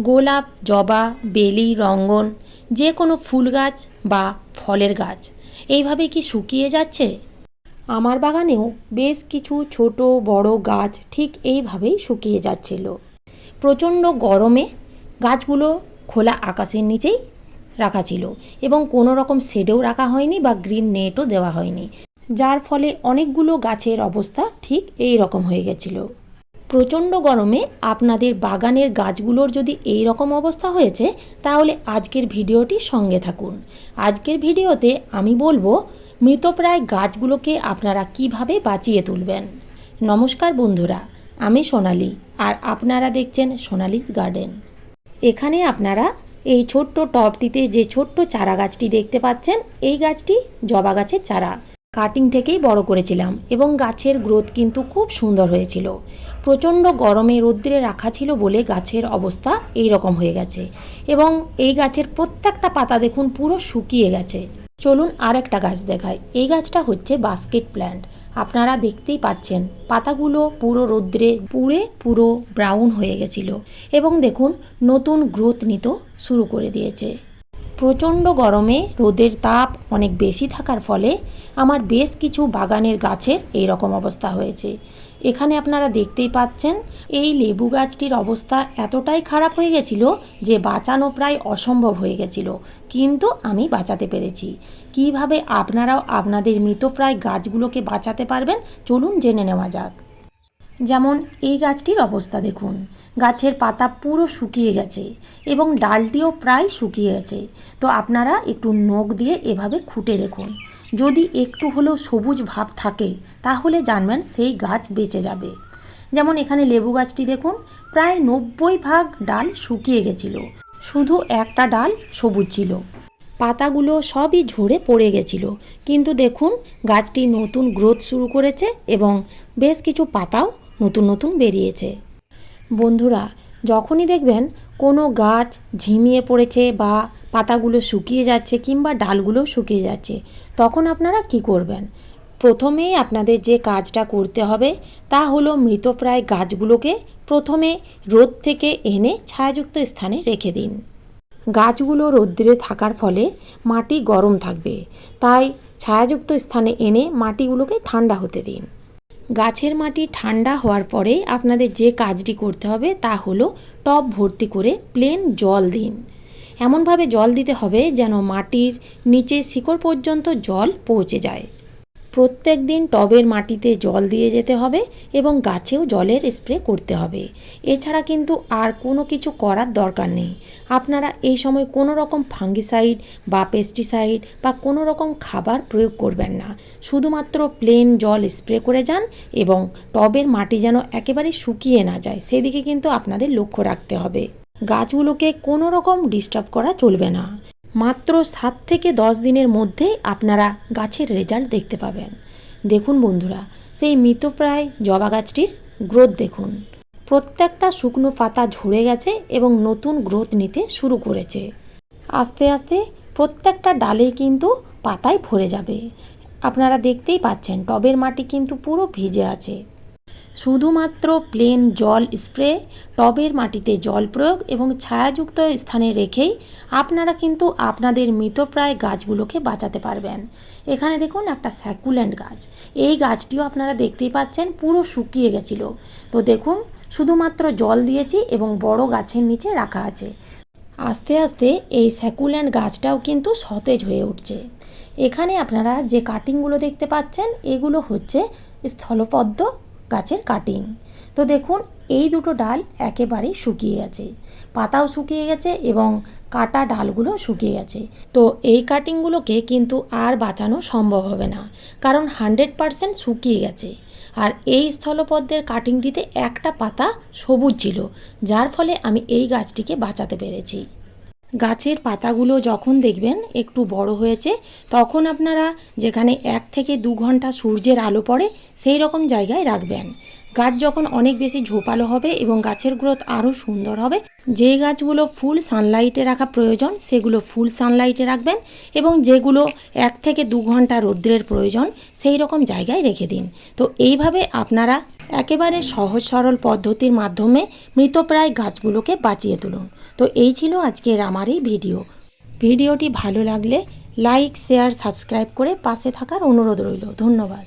গোলাপ, জবা, বেলি, রঙ্গন, যে কোনো ফুল গাছ বা ফলের গাছ। এইভাবে কি শুকিয়ে যাচ্ছে? আমার বাগানেও বেশ কিছু ছোট, বড় গাছ ঠিক এইভাবেই শুকিয়ে যাচ্ছিল। প্রচণ্ড গরমে গাছগুলো খোলা আকাশের নিচেই রাখা ছিল এবং কোনো রকম শেডেও রাখা হয়নি বা গ্রিন নেটও দেওয়া হয়নি। যার ফলে অনেকগুলো গাছের অবস্থা ঠিক এই রকম হয়ে গেছিল। প্রচণ্ড গরমে আপনাদের বাগানের গাছগুলোর যদি এই রকম অবস্থা হয়েছে, তাহলে আজকের ভিডিওটি সঙ্গে থাকুন। আজকের ভিডিওতে আমি বলব, মৃতপ্রায় গাছগুলোকে আপনারা কীভাবে বাঁচিয়ে তুলবেন। নমস্কার বন্ধুরা, আমি সোনালি, আর আপনারা দেখছেন সোনালিস গার্ডেন। এখানে আপনারা এই ছোট্ট টবটিতে যে ছোট্ট চারা গাছটি দেখতে পাচ্ছেন, এই গাছটি জবা গাছের চারা। কাটিং থেকেই বড় করেছিলাম এবং গাছের গ্রোথ কিন্তু খুব সুন্দর হয়েছিল। প্রচণ্ড গরমে রৌদ্রে রাখা ছিল বলে গাছের অবস্থা এই রকম হয়ে গেছে এবং এই গাছের প্রত্যেকটা পাতা দেখুন পুরো শুকিয়ে গেছে। চলুন আর একটা গাছ দেখায় এই গাছটা হচ্ছে বাস্কেট প্ল্যান্ট। আপনারা দেখতেই পাচ্ছেন, পাতাগুলো পুরো রৌদ্রে পুড়ে পুরো ব্রাউন হয়ে গেছিল এবং দেখুন নতুন গ্রোথ নিত শুরু করে দিয়েছে। প্রচণ্ড গরমে রোদের তাপ অনেক বেশি থাকার ফলে আমার বেশ কিছু বাগানের গাছের এই রকম অবস্থা হয়েছে। এখানে আপনারা দেখতেই পাচ্ছেন, এই লেবু গাছটির অবস্থা এতটাই খারাপ হয়ে গেছিল যে বাঁচানো প্রায় অসম্ভব হয়ে গেছিল। কিন্তু আমি বাঁচাতে পেরেছি। কীভাবে আপনারাও আপনাদের মৃতপ্রায় গাছগুলোকে বাঁচাতে পারবেন, চলুন জেনে নেওয়া যাক। যেমন এই গাছটির অবস্থা দেখুন। গাছের পাতা পুরো শুকিয়ে গেছে এবং ডালটিও প্রায় শুকিয়ে গেছে। তো আপনারা একটু নখ দিয়ে এভাবে খুঁটে দেখুন। যদি একটু হলেও সবুজ ভাব থাকে, তাহলে জানবেন সেই গাছ বেঁচে যাবে। যেমন এখানে লেবু গাছটি দেখুন, প্রায় নব্বই ভাগ ডাল শুকিয়ে গেছিল। শুধু একটা ডাল সবুজ ছিল। পাতাগুলো সবই ঝরে পড়ে গেছিল। কিন্তু দেখুন, গাছটি নতুন গ্রোথ শুরু করেছে এবং বেশ কিছু পাতাও নতুন নতুন বেরিয়েছে। বন্ধুরা, যখনই দেখবেন কোনো গাছ ঝিমিয়ে পড়েছে বা পাতাগুলো শুকিয়ে যাচ্ছে কিংবা ডালগুলো শুকিয়ে যাচ্ছে, তখন আপনারা কি করবেন? প্রথমেই আপনাদের যে কাজটা করতে হবে তা হলো মৃতপ্রায় গাছগুলোকে প্রথমে রোদ থেকে এনে ছায়াযুক্ত স্থানে রেখে দিন। গাছগুলো রৌদ্রে থাকার ফলে মাটি গরম থাকবে, তাই ছায়াযুক্ত স্থানে এনে মাটিগুলোকে ঠান্ডা হতে দিন। গাছের মাটি ঠান্ডা হওয়ার পরে আপনাদের যে কাজটি করতে হবে তা হলো টব ভর্তি করে প্লেন জল দিন। এমনভাবে জল দিতে হবে যেন মাটির নিচে শিকড় পর্যন্ত জল পৌঁছে যায়। প্রত্যেক দিন টবের মাটিতে জল দিয়ে যেতে হবে এবং গাছেও জলের স্প্রে করতে হবে। এছাড়া কিন্তু আর কোনো কিছু করার দরকার নেই। আপনারা এই সময় কোনো রকম ফাঙ্গিসাইড বা পেস্টিসাইড বা কোনো রকম খাবার প্রয়োগ করবেন না। শুধুমাত্র প্লেন জল স্প্রে করে যান এবং টবের মাটি যেন একেবারে শুকিয়ে না যায়, সেদিকে কিন্তু আপনাদের লক্ষ্য রাখতে হবে। গাছগুলোকে কোনো রকম ডিস্টার্ব করা চলবে না। মাত্র সাত থেকে দশ দিনের মধ্যেই আপনারা গাছের রেজাল্ট দেখতে পাবেন। দেখুন বন্ধুরা, সেই মৃতপ্রায় জবা গাছটির গ্রোথ দেখুন। প্রত্যেকটা শুকনো পাতা ঝরে গেছে এবং নতুন গ্রোথ নিতে শুরু করেছে। আস্তে আস্তে প্রত্যেকটা ডালে কিন্তু পাতায় ভরে যাবে। আপনারা দেখতেই পাচ্ছেন, টবের মাটি কিন্তু পুরো ভিজে আছে। শুধুমাত্র প্লেন জল স্প্রে, টবের মাটিতে জল প্রয়োগ এবং ছায়াযুক্ত স্থানে রেখেই আপনারা কিন্তু আপনাদের মৃতপ্রায় গাছগুলোকে বাঁচাতে পারবেন। এখানে দেখুন একটা স্যাকুল্যান্ড গাছ। এই গাছটিও আপনারা দেখতেই পাচ্ছেন পুরো শুকিয়ে গেছিল। তো দেখুন, শুধুমাত্র জল দিয়েছি এবং বড় গাছের নিচে রাখা আছে। আস্তে আস্তে এই স্যাকুল্যান্ড গাছটাও কিন্তু সতেজ হয়ে উঠছে। এখানে আপনারা যে কাটিংগুলো দেখতে পাচ্ছেন, এগুলো হচ্ছে স্থলপদ্ম গাছের কাটিং তো দেখুন, এই দুটো ডাল একেবারেই শুকিয়ে গেছে। পাতাও শুকিয়ে গেছে এবং কাটা ডালগুলো শুকিয়ে গেছে। তো এই কাটিংগুলোকে কিন্তু আর বাঁচানো সম্ভব হবে না, কারণ হান্ড্রেড পারসেন্ট শুকিয়ে গেছে। আর এই স্থলপদ্মের কাটিংটিতে একটা পাতা সবুজ ছিল, যার ফলে আমি এই গাছটিকে বাঁচাতে পেরেছি। গাছের পাতাগুলো যখন দেখবেন একটু বড় হয়েছে, তখন আপনারা যেখানে এক থেকে দু ঘণ্টা সূর্যের আলো পড়ে, সেই রকম জায়গায় রাখবেন। গাছ যখন অনেক বেশি ঝোপালো হবে এবং গাছের গ্রোথ আরও সুন্দর হবে, যে গাছগুলো ফুল সানলাইটে রাখা প্রয়োজন, সেগুলো ফুল সানলাইটে রাখবেন এবং যেগুলো এক থেকে দু ঘণ্টা রৌদ্রের প্রয়োজন, সেই রকম জায়গায় রেখে দিন। তো এইভাবে আপনারা একেবারে সহজ সরল পদ্ধতির মাধ্যমে মৃতপ্রায় গাছগুলোকে বাঁচিয়ে তুলুন। তো এই ছিল আজকের আমার এই ভিডিও। ভিডিওটি ভালো লাগলে লাইক, শেয়ার, সাবস্ক্রাইব করে পাশে থাকার অনুরোধ রইল। ধন্যবাদ।